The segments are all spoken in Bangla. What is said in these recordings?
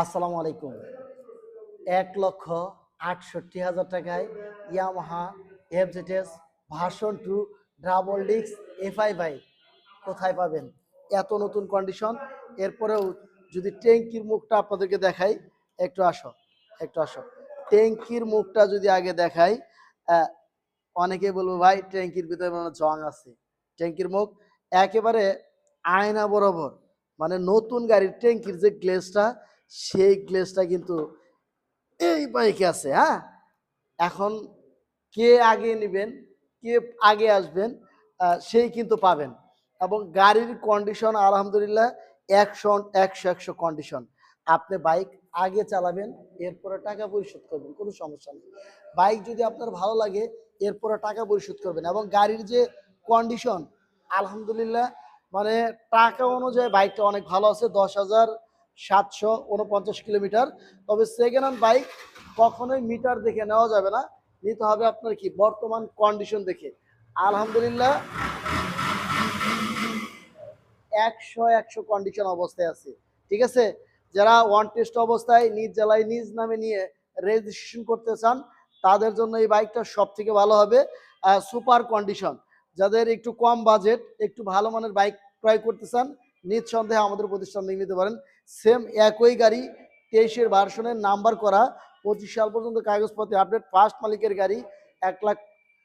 আসসালামু আলাইকুম। এক লক্ষ আটষট্টি হাজার টাকায় Yamaha FZS version two double ডিক্স এফআই বাইক কোথায় পাবেন? এত নতুন কন্ডিশন। এরপরেও যদি ট্যাঙ্কির মুখটা আপনাদেরকে দেখাই, একটু আসো একটু আসো। ট্যাঙ্কির মুখটা যদি আগে দেখাই অনেকে বলব, ভাই, ট্যাঙ্কির ভিতরে মানে জং আছে। ট্যাঙ্কির মুখ একেবারে আয়না বরাবর মানে নতুন গাড়ির ট্যাঙ্কির যে গ্লেসটা সেই গ্লেসটা কিন্তু এই বাইকে আছে হ্যাঁ? এখন কে আগে নেবেন, কে আগে আসবেন সেই কিন্তু পাবেন। এবং গাড়ির কন্ডিশন আলহামদুলিল্লাহ একশো একশো একশো কন্ডিশন আপনি বাইক আগে চালাবেন, এরপরে টাকা পরিশোধ করবেন, কোনো সমস্যা নেই। বাইক যদি আপনার ভালো লাগে, এরপরে টাকা পরিশোধ করবেন। এবং গাড়ির যে কন্ডিশন আলহামদুলিল্লাহ মানে টাকা অনুযায়ী বাইকটা অনেক ভালো আছে, দশ হাজার সাতশো উনপঞ্চাশ কিলোমিটার। তবে সেকেন্ড হ্যান্ড বাইক কখনোই মিটার দেখে নেওয়া যাবে না। নিতে হবে আপনার কি? বর্তমান কন্ডিশন দেখে। আলহামদুলিল্লাহ, একশো একশো কন্ডিশন অবস্থায় আছে। ঠিক আছে? যারা ওয়ান টেস্ট অবস্থায় নিজ জেলায় নিজ নামে নিয়ে রেজিস্ট্রেশন করতে চান, তাদের জন্য এই বাইকটা সব থেকে ভালো হবে। সুপার কন্ডিশন যাদের একটু কম বাজেট একটু ভালো মানের বাইক ক্রয় করতে চান নিঃসন্দেহে আমাদের প্রতিষ্ঠান থেকে নিতে পারেন। সেম একই গাড়ি, তেইশের ভার্সনের নাম্বার করা, পঁচিশ সাল পর্যন্ত কাগজপত্রে আপডেট ফার্স্ট মালিকের গাড়ি এক লাখ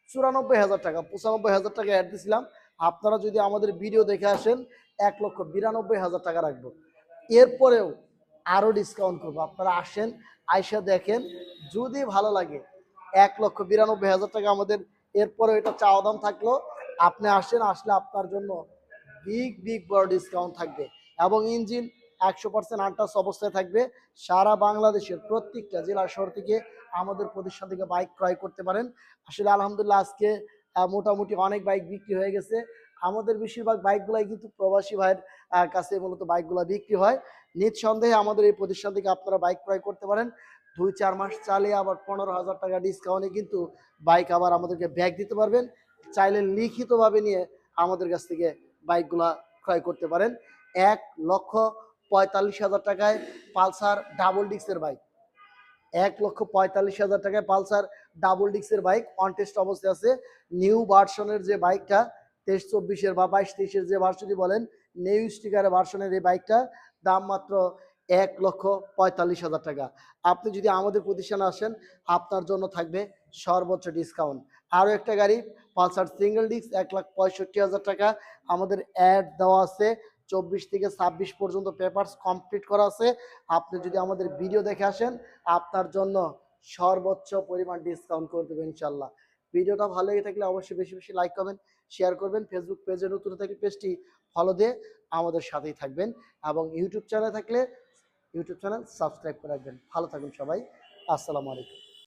চুরানব্বই হাজার টাকা, পঁচানব্বই হাজার টাকা অ্যাড দিয়েছিলাম আপনারা যদি আমাদের ভিডিও দেখে আসেন, এক লক্ষ বিরানব্বই হাজার টাকা রাখব। এরপরেও আরও ডিসকাউন্ট করব। আপনারা আসেন, আইসা দেখেন, যদি ভালো লাগে, এক লক্ষ বিরানব্বই হাজার টাকা আমাদের এরপরে এটা চাওয়া দাম থাকল। আপনি আসেন, আসলে আপনার জন্য বিগ বিগ বড় ডিসকাউন্ট থাকবে। এবং ইঞ্জিন একশো পার্সেন্ট আনটাস অবস্থায় থাকবে। সারা বাংলাদেশের প্রত্যেকটা জেলা শহর থেকে আমাদের প্রতিষ্ঠান থেকে বাইক ক্রয় করতে পারেন। আসলে আলহামদুলিল্লাহ আজকে মোটামুটি অনেক বাইক বিক্রি হয়ে গেছে। আমাদের বেশিরভাগ বাইকগুলাই কিন্তু প্রবাসী ভাইয়ের কাছে মূলত বাইকগুলো বিক্রি হয়। নিঃসন্দেহে আমাদের এই প্রতিষ্ঠান থেকে আপনারা বাইক ক্রয় করতে পারেন। দুই, চার মাস চালে আবার পনেরো হাজার টাকা ডিসকাউন্টে কিন্তু বাইক আবার আমাদেরকে ব্যাগ দিতে পারবেন। চাইলে লিখিতভাবে নিয়ে আমাদের কাছ থেকে বাইকগুলা ক্রয় করতে পারেন। এক লক্ষ পঁয়তাল্লিশ হাজার টাকায় পালসার ডাবল ডিক্সের বাইক। এক লক্ষ পঁয়তাল্লিশ হাজার টাকায় পালসার ডাবল ডিক্সের বাইক অনটেস্ট অবস্থায় আছে। নিউ ভার্সনের যে বাইকটা, তেইশ চব্বিশের বা বাইশ তেইশের যে ভার্সনই বলেন, নিউ স্টিকারের ভার্সনের এই বাইকটা, দাম মাত্র এক লক্ষ পঁয়তাল্লিশ হাজার টাকা। আপনি যদি আমাদের প্রতিষ্ঠানে আসেন, আপনার জন্য থাকবে সর্বোচ্চ ডিসকাউন্ট। আরও একটা গাড়ি, পালসার সিঙ্গেল ডিস্ক, এক লাখ পঁয়ষট্টি হাজার টাকা। আমাদের অ্যাড দেওয়া আছে, চব্বিশ থেকে ছাব্বিশ পর্যন্ত পেপারস কমপ্লিট করা আছে। আপনি যদি আমাদের ভিডিও দেখে আসেন, আপনার জন্য সর্বোচ্চ পরিমাণ ডিসকাউন্ট করে দেবেন ইনশাল্লাহ। ভিডিওটা ভালো লেগে থাকলে অবশ্যই বেশি বেশি লাইক করবেন, শেয়ার করবেন, ফেসবুক পেজে নতুন থাকলে পেজটি ফলো দিয়ে আমাদের সাথেই থাকবেন এবং ইউটিউব চ্যানেলে থাকলে ইউটিউব চ্যানেল সাবস্ক্রাইব করে রাখবেন। ভালো থাকুন সবাই, আসসালামু আলাইকুম।